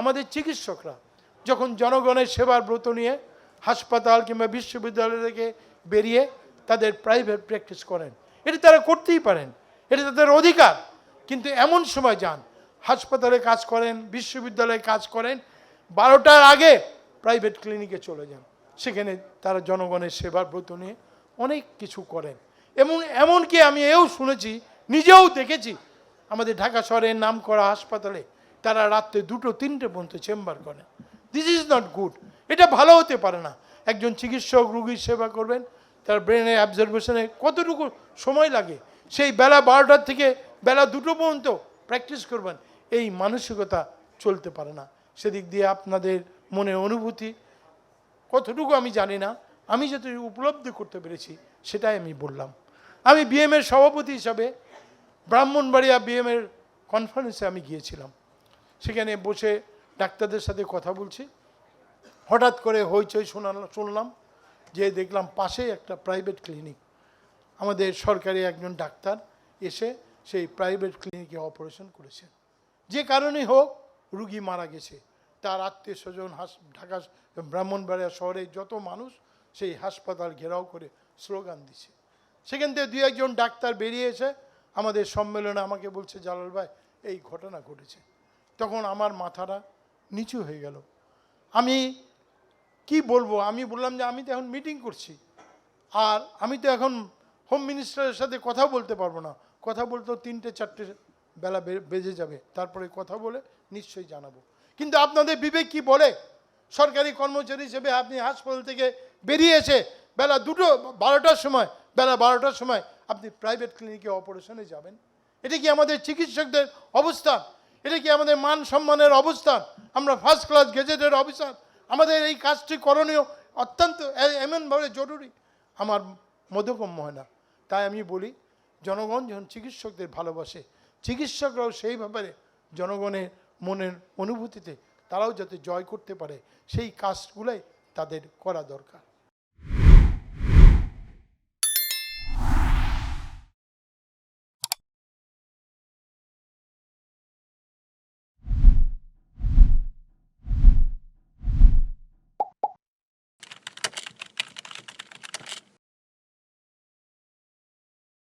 আমাদের চিকিৎসকরা যখন জনগণের সেবার ব্রত নিয়ে হাসপাতাল কিংবা বিশ্ববিদ্যালয় থেকে বেরিয়ে তাদের প্রাইভেট প্র্যাকটিস করেন, এটা তারা করতেই পারেন, এটা তাদের অধিকার। কিন্তু এমন সময় যান, হাসপাতালে কাজ করেন, বিশ্ববিদ্যালয়ে কাজ করেন, বারোটার আগে প্রাইভেট ক্লিনিকে চলে যান। সেখানে তারা জনগণের সেবার ব্রত নিয়ে অনেক কিছু করেন। এবং এমনকি আমি এও শুনেছি, নিজেও দেখেছি, আমাদের ঢাকা শহরের নাম করা হাসপাতালে তারা রাত্রে দুটো, তিনটে পর্যন্ত চেম্বার করেন দিস ইজ নট গুড এটা ভালো হতে পারে না। একজন চিকিৎসক রুগীর সেবা করবেন, তার ব্রেনে অ্যাবজারভেশনে কতটুকু সময় লাগে? সেই বেলা বারোটার থেকে বেলা দুটো পর্যন্ত প্র্যাকটিস করবেন। এই মানসিকতা চলতে পারে না। সেদিক দিয়ে আপনাদের মনে অনুভূতি, কতটুকু আমি জানি না। আমি যত উপলব্ধি করতে পেরেছি, সেটাই আমি বললাম। আমি বিএমের সভাপতি হিসাবে ব্রাহ্মণবাড়িয়া বিএমের কনফারেন্সে আমি গিয়েছিলাম। সেখানে বসে ডাক্তারদের সাথে কথা বলছি। হঠাৎ করে হইচই শোনাল, শুনলাম যে দেখলাম পাশেই একটা প্রাইভেট ক্লিনিক আমাদের সরকারি একজন ডাক্তার এসে সেই প্রাইভেট ক্লিনিকে অপারেশন করেছেন যে কারণেই হোক, রুগী মারা গেছে। তার আত্মীয় স্বজন হাস, ঢাকা ব্রাহ্মণবাড়িয়া শহরে যত মানুষ সেই হাসপাতাল ঘেরাও করে স্লোগান দিছে। সেখান থেকে দুই একজন ডাক্তার বেরিয়ে এসে আমাদের সম্মেলনে আমাকে বলছে, জালাল ভাই, এই ঘটনা ঘটেছে। তখন আমার মাথাটা নিচু হয়ে গেল। আমি কি বলব? আমি বললাম যে আমি তো এখন মিটিং করছি। আর আমি তো এখন হোম মিনিস্টারের সাথে কথা বলতে পারব না। কথা বলতেও তিনটে, চারটে বেলা বেজে যাবে। তারপরে কথা বলে নিশ্চয়ই জানাব। কিন্তু আপনাদের বিবেক কি বলে? সরকারি কর্মচারী হিসেবে আপনি হাসপাতাল থেকে বেরিয়ে এসে বেলা দুটো, বারোটার সময়, বেলা বারোটার সময় আপনি প্রাইভেট ক্লিনিকে অপারেশনে যাবেন। এটা কি আমাদের চিকিৎসকদের অবস্থান এটা কি আমাদের মান সম্মানের অবস্থান? আমরা ফার্স্ট ক্লাস গেজেটের অফিসার আমাদের এই কাজটি করণীয় অত্যন্ত এমনভাবে জরুরি। আমার মধ্যকম্য হয় না। তাই আমি বলি, জনগণ যখন চিকিৎসকদের ভালোবাসে, চিকিৎসকরাও সেই ব্যাপারে জনগণের মনের অনুভূতিতে, তারাও যাতে জয় করতে পারে, সেই কাজগুলাই তাদের করা দরকার।